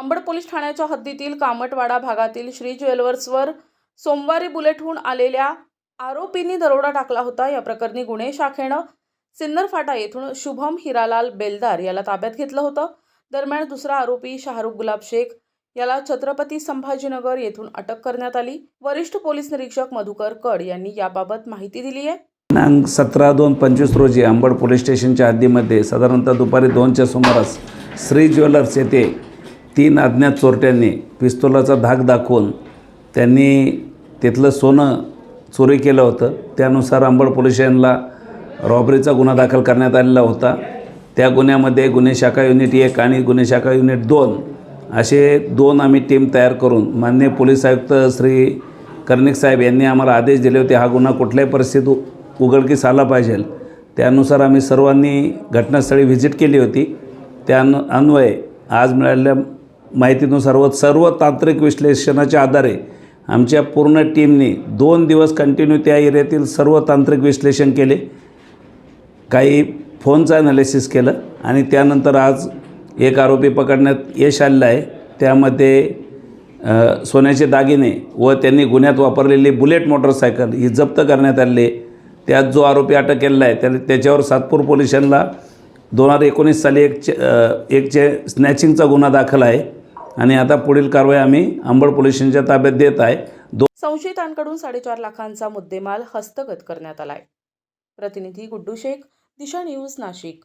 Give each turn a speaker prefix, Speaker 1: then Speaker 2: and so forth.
Speaker 1: Ambad police ठाण्याच्या हद्दीतील कामटवाडा भागातील श्री ज्वेलर्सवर सोमवारी बुलेटहून आलेल्या आरोपींनी दरोडा टाकला होता. या प्रकरणी गुन्हे शाखेनं सिन्नर फाटा येथून शुभम हिरालाल बेलदार याला ताब्यात घेतलं होतं. दरम्यान दुसरा आरोपी शाहरुख गुलाब शेख याला छत्रपती संभाजीनगर येथून अटक करण्यात आली. वरिष्ठ पोलीस निरीक्षक मधुकर कड यांनी याबाबत माहिती दिली आहे.
Speaker 2: दिनांक सतरा दोन पंचवीस रोजी अंबड पोलीस स्टेशनच्या हद्दीमध्ये साधारणतः दुपारी दोनच्या सुमारास श्री ज्वेलर्स येथे तीन अज्ञात चोरट्यांनी पिस्तोलाचा धाक दाखवून त्यांनी तिथलं सोनं चोरी केलं होतं. त्यानुसार अंबड पोलीस स्टेशनला रॉबरीचा गुन्हा दाखल करण्यात आलेला होता. त्या गुन्ह्यामध्ये गुन्हे शाखा युनिट एक आणि गुन्हे शाखा युनिट दोन असे दोन आम्ही टीम तयार करून माननीय पोलीस आयुक्त श्री कर्णिक साहेब यांनी आम्हाला आदेश दिले होते हा गुन्हा कुठल्याही परिस्थितीत उ- उघडकीस आला पाहिजे. त्यानुसार आम्ही सर्वांनी घटनास्थळी व्हिजिट केली होती. त्या अन्वये आज मिळालेल्या माहितीनुसार व सर्व तांत्रिक विश्लेषणाच्या आधारे आमच्या पूर्ण टीमने दोन दिवस कंटिन्यू त्या एरियातील सर्व तांत्रिक विश्लेषण केले. काही फोनचं ॲनालिसिस केलं आणि त्यानंतर आज एक आरोपी पकडण्यात यश आलेलं आहे. त्यामध्ये सोन्याचे दागिने व त्यांनी गुन्ह्यात वापरलेली बुलेट मोटरसायकल ही जप्त करण्यात आलेली त्यात जो आरोपी अटक केलेला आहे त्या त्याच्यावर सातपूर पोलिसांना दोन हजार एकोणीस साली एक चे एक चे स्नॅचिंगचा गुन्हा दाखल आहे. आणि आता पुढील कारवाई आम्ही अंबड पोलीस स्टेशनच्या ताब्यात देत आहे. दो
Speaker 1: संशयितांकडून साडेचार लाखांचा मुद्देमाल हस्तगत करण्यात आलाय. प्रतिनिधी गुड्डू शेख दिशा न्यूज नाशिक.